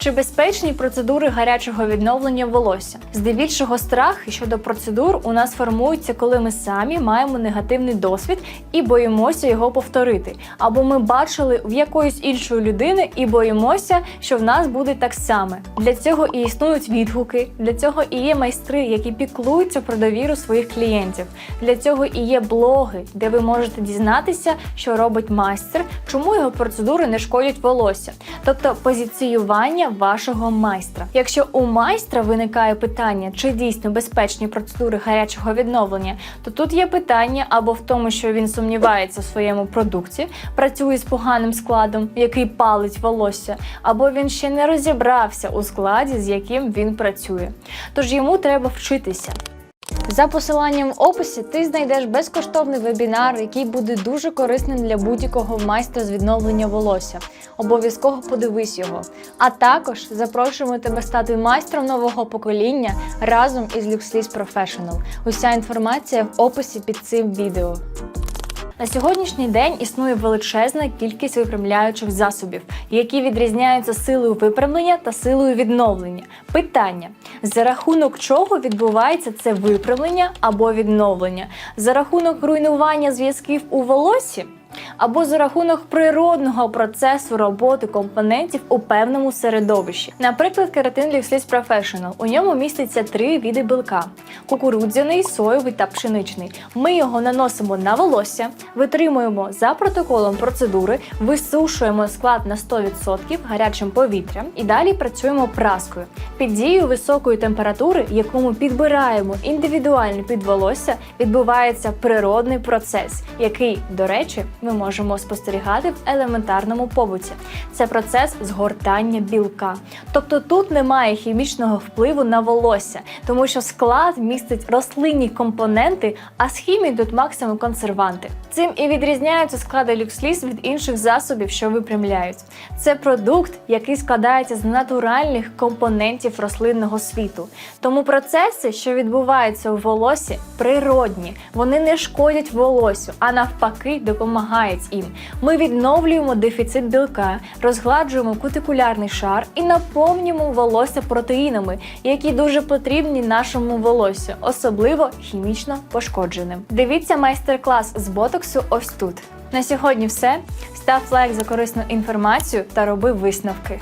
Чи безпечні процедури гарячого відновлення волосся? Здебільшого страх щодо процедур у нас формується, коли ми самі маємо негативний досвід і боїмося його повторити. Або ми бачили в якоїсь іншої людини і боїмося, що в нас буде так само. Для цього і існують відгуки, для цього і є майстри, які піклуються про довіру своїх клієнтів. Для цього і є блоги, де ви можете дізнатися, що робить майстер, чому його процедури не шкодять волосся, тобто позиціювання вашого майстра. Якщо у майстра виникає питання, чи дійсно безпечні процедури гарячого відновлення, то тут є питання або в тому, що він сумнівається в своєму продукті, працює з поганим складом, який палить волосся, або він ще не розібрався у складі, з яким він працює. Тож йому треба вчитися. За посиланням в описі ти знайдеш безкоштовний вебінар, який буде дуже корисним для будь-якого майстра з відновлення волосся. Обов'язково подивись його. А також запрошуємо тебе стати майстром нового покоління разом із LuxLease Professional. Уся інформація в описі під цим відео. На сьогоднішній день існує величезна кількість випрямляючих засобів, які відрізняються силою випрямлення та силою відновлення. Питання: за рахунок чого відбувається це випрямлення або відновлення? За рахунок руйнування зв'язків у волосі? Або за рахунок природного процесу роботи компонентів у певному середовищі. Наприклад, кератин Lifslis Professional. У ньому міститься три види білка: кукурудзяний, соєвий та пшеничний. Ми його наносимо на волосся, витримуємо за протоколом процедури, висушуємо склад на 100% гарячим повітрям і далі працюємо праскою. Під дією високої температури, яку ми підбираємо індивідуально під волосся, відбувається природний процес, який, до речі, ми можемо спостерігати в елементарному побуті. Це процес згортання білка. Тобто тут немає хімічного впливу на волосся, тому що склад містить рослинні компоненти, а з хімії тут максимум консерванти. Цим і відрізняються склади люксліс від інших засобів, що випрямляють. Це продукт, який складається з натуральних компонентів рослинного світу. Тому процеси, що відбуваються у волосі, природні. Вони не шкодять волосю, а навпаки, допомагають їм. Ми відновлюємо дефіцит білка, розгладжуємо кутикулярний шар і наповнюємо волосся протеїнами, які дуже потрібні нашому волосю, особливо хімічно пошкодженим. Дивіться майстер-клас з ботоксу ось тут. На сьогодні все. Став лайк за корисну інформацію та роби висновки.